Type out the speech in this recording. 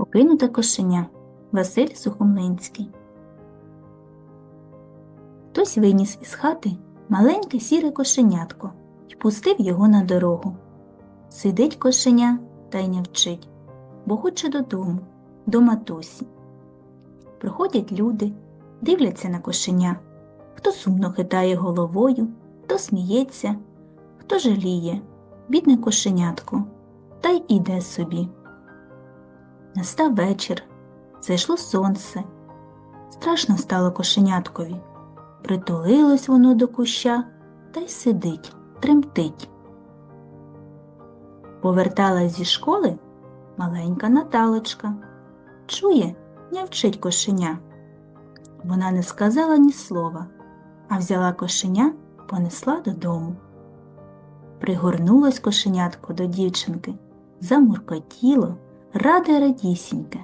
Покинуте кошеня Василь Сухомлинський. Хтось виніс із хати маленьке сіре кошенятко і пустив його на дорогу. Сидить кошеня та й не вчить, бо хоче додому, до матусі. Приходять люди, дивляться на кошеня. Хто сумно хитає головою, хто сміється, хто жаліє, бідне кошенятко, та й іде собі. Настав вечір, зайшло сонце. Страшно стало кошеняткові. Притулилось воно до куща та й сидить, тремтить. Поверталась зі школи маленька Наталочка. Чує, не вчить кошеня. Вона не сказала ні слова, а взяла кошеня, понесла додому. Пригорнулось кошенятко до дівчинки, замуркотіло, раде радісіньке.